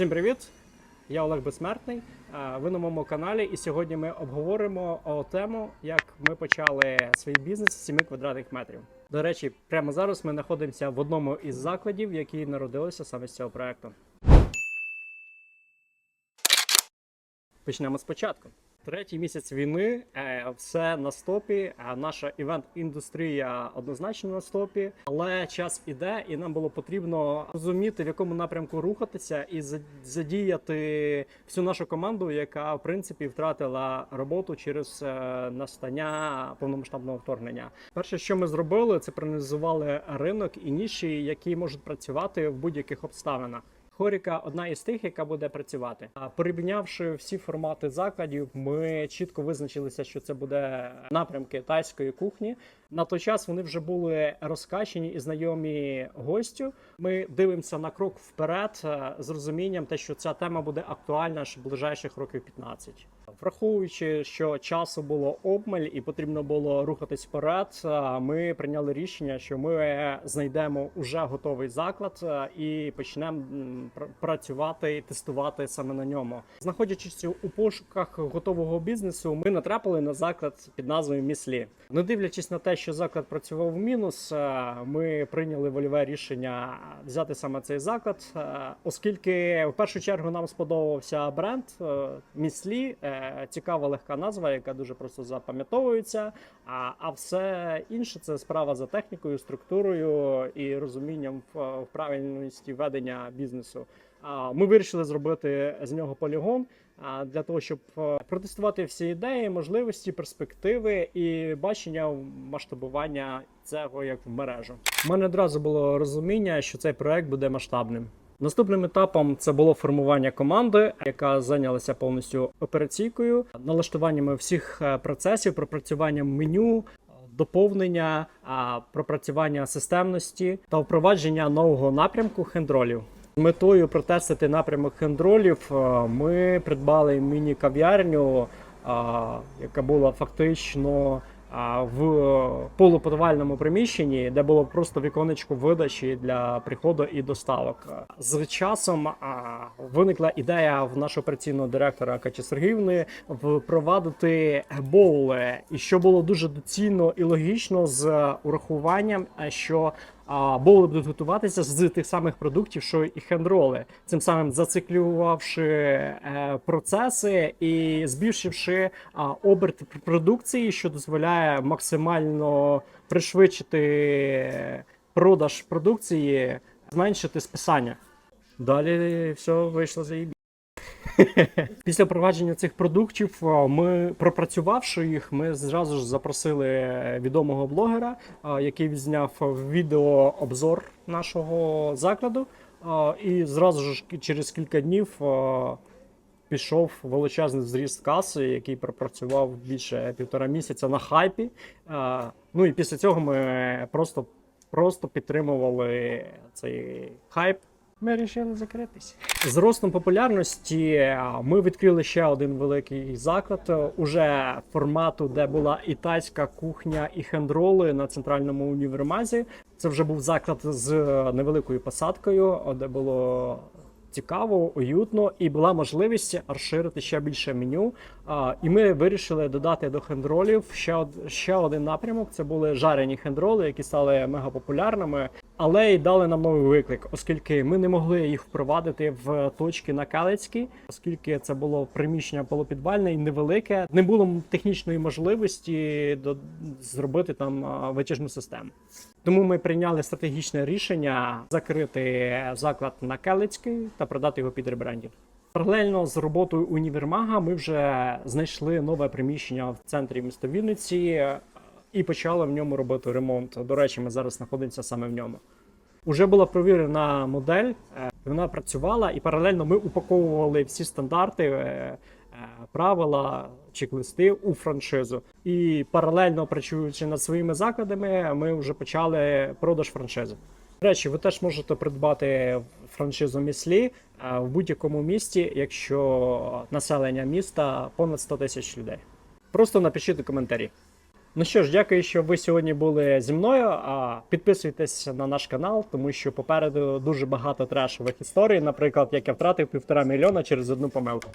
Всім привіт! Я Олег Безсмертний. Ви на моєму каналі, і сьогодні ми обговоримо тему, як ми почали свій бізнес з 7 квадратних метрів. До речі, прямо зараз ми знаходимося в одному із закладів, які народилися саме з цього проекту. Почнемо спочатку. Третій місяць війни, е, все на стопі. е, Наша івент-індустрія однозначно на стопі, але час іде, і нам було потрібно розуміти, в якому напрямку рухатися, і за- задіяти всю нашу команду, яка в принципі втратила роботу через е, настання повномасштабного вторгнення. Перше, що ми зробили, це проаналізували ринок і ніші, які можуть працювати в будь-яких обставинах. Хоріка одна із тих, яка буде працювати. А порівнявши всі формати закладів, ми чітко визначилися, що це буде напрямки тайської кухні. На той час вони вже були розкачені і знайомі гостю. Ми дивимося на крок вперед е, з розумінням, те, що ця тема буде актуальна ж ближайших років 15. Враховуючи, що часу було обмаль і потрібно було рухатись вперед, е, ми прийняли рішення, що ми знайдемо уже готовий заклад е, і почнемо працювати і тестувати саме на ньому. Знаходячись у пошуках готового бізнесу, ми натрапили на заклад під назвою Міслі. Не дивлячись на те, що заклад працював в мінус, е, ми прийняли вольове рішення взяти саме цей заклад, е, оскільки в першу чергу нам сподобався бренд е, Міслі. Цікава легка назва, яка дуже просто запам'ятовується. А, а все інше це справа за технікою, структурою і розумінням в, правильності ведення бізнесу. Ми вирішили зробити з нього полігон для того, щоб е, протестувати всі ідеї, можливості, перспективи і бачення масштабування цього як в мережу. У мене одразу було розуміння, що цей проект буде масштабним. Наступним етапом це було формування команди, яка зайнялася повністю операційкою, налаштуваннями всіх е, процесів, пропрацюванням меню, доповнення, пропрацювання системності та впровадження нового напрямку хендролів. Метою протестити напрямок хендролів е, ми придбали міні-кав'ярню, яка була фактично в полуподвальному приміщенні, де було просто віконечко видачі для приходу і доставок. З часом виникла ідея в нашого операційного директора Каті Сергіївни впровадити боули, і що було дуже доцільно і логічно з урахуванням, е, що а, будуть готуватися з тих самих продуктів, що і хендроли, цим самим зациклювавши е, процеси і збільшивши оберт продукції, що дозволяє максимально пришвидшити продаж продукції, зменшити списання. Далі все вийшло заїбі. Після впровадження цих продуктів, ми пропрацювавши їх, ми зразу ж запросили відомого блогера, який зняв відеообзор нашого закладу. І зразу ж через кілька днів пішов величезний зріст каси, який пропрацював більше півтора місяця на хайпі. Ну і після цього ми просто, просто підтримували цей хайп. Ми вирішили закритись. З ростом популярності ми відкрили ще один великий заклад е, уже формату, де була і кухня, і хендроли на центральному універмазі. Це вже був заклад з е, невеликою посадкою, де було цікаво, уютно, і була можливість розширити ще більше меню. І ми вирішили додати до хендролів ще, ще один напрямок. Це були жарені хендроли, які стали мегапопулярними, але й дали нам новий виклик, оскільки ми не могли їх впровадити в точки на Калицькій, оскільки це було приміщення полупідвальне і невелике, не було технічної можливості до, зробити там витяжну систему. Тому ми прийняли стратегічне рішення закрити заклад на Келицький та продати його під ребрендінг. Паралельно з роботою універмага ми вже знайшли нове приміщення в центрі міста Вінниці і почали в ньому робити ремонт. До речі, ми зараз знаходимося саме в ньому. Уже була провірена модель, е, вона працювала, і паралельно ми упаковували всі стандарти, е, е, правила, чек-листи у франшизу. І паралельно працюючи над своїми закладами, ми вже почали продаж франшизи. До речі, ви теж можете придбати франшизу Міслі в будь-якому місті, якщо населення міста понад 100 тисяч людей. Просто напишіть у коментарі. Ну що ж, дякую, що ви сьогодні були зі мною. А підписуйтесь на наш канал, тому що попереду дуже багато трешових історій. Наприклад, як я втратив півтора мільйона через одну помилку.